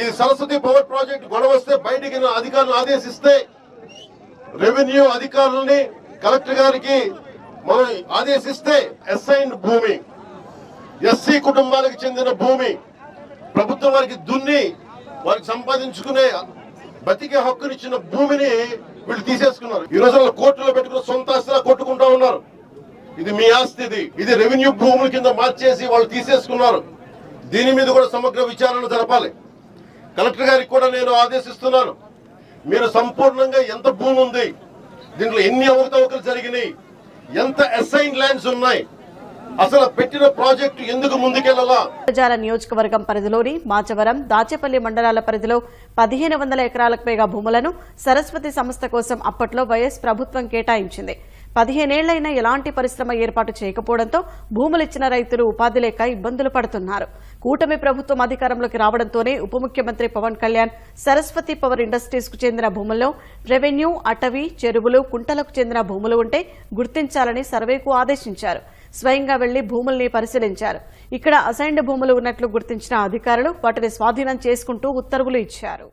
ఈ Saraswati power project గొడవ వస్తే బయటికి అధికారులను ఆదేశిస్తే రెవెన్యూ అధికారులని కలెక్టర్ గారికి మనం ఆదేశిస్తే ఎస్ఐన్ భూమి ఎస్సీ కుటుంబాలకు చెందిన భూమి ప్రభుత్వం వారికి దున్ని వారికి సంపాదించుకునే బతికే హక్కునిచ్చిన భూమిని వీళ్ళు తీసేసుకున్నారు. ఈ రోజు కోర్టులో పెట్టుకుని సొంత ఆస్తిలా కొట్టుకుంటా ఉన్నారు. ఇది మీ ఆస్తి ఇది. ఇది రెవెన్యూ భూముల కింద మార్చేసి వాళ్ళు తీసేసుకున్నారు. దీని మీద కూడా సమగ్ర విచారణ జరపాలి. కలెక్టర్ గారికి కూడా నేను ఆదేశిస్తున్నాను. మీరు సంపూర్ణంగా ఎంత భూమి ఉంది దీంట్లో ఎన్ని అవకతవకలు జరిగినాయి ఎంత అసైన్ ల్యాండ్స్ ఉన్నాయి అసలు పెట్టిన ప్రాజెక్టు ఎందుకు ముందుకెళ్ళాలా? జాల నియోజకవర్గం పరిధిలోని మాచవరం దాచేపల్లి మండలాల పరిధిలో పదిహేను వందల ఎకరాలకు పైగా భూములను సరస్వతి సంస్థ కోసం అప్పట్లో వైఎస్ ప్రభుత్వం కేటాయించింది. పదిహేనేళ్ళైనా ఎలాంటి పరిశ్రమ ఏర్పాటు చేయకపోవడంతో భూములిచ్చిన రైతులు ఉపాధి లేక ఇబ్బందులు పడుతున్నారు. కూటమి ప్రభుత్వం అధికారంలోకి రావడంతోనే ఉప ముఖ్యమంత్రి పవన్ కళ్యాణ్ సరస్వతి పవర్ ఇండస్ట్రీస్కు చెందిన భూముల్లో రెవెన్యూ అటవీ చెరువులు కుంటలకు చెందిన భూములు ఉంటే గుర్తించాలని సర్వేకు ఆదేశించారు. స్వయంగా వెళ్ళి భూముల్ని పరిశీలించారు. ఇక్కడ అసైన్డ్ భూములు ఉన్నట్లు గుర్తించిన అధికారులు వాటిని స్వాధీనం చేసుకుంటూ ఉత్తర్వులు ఇచ్చారు.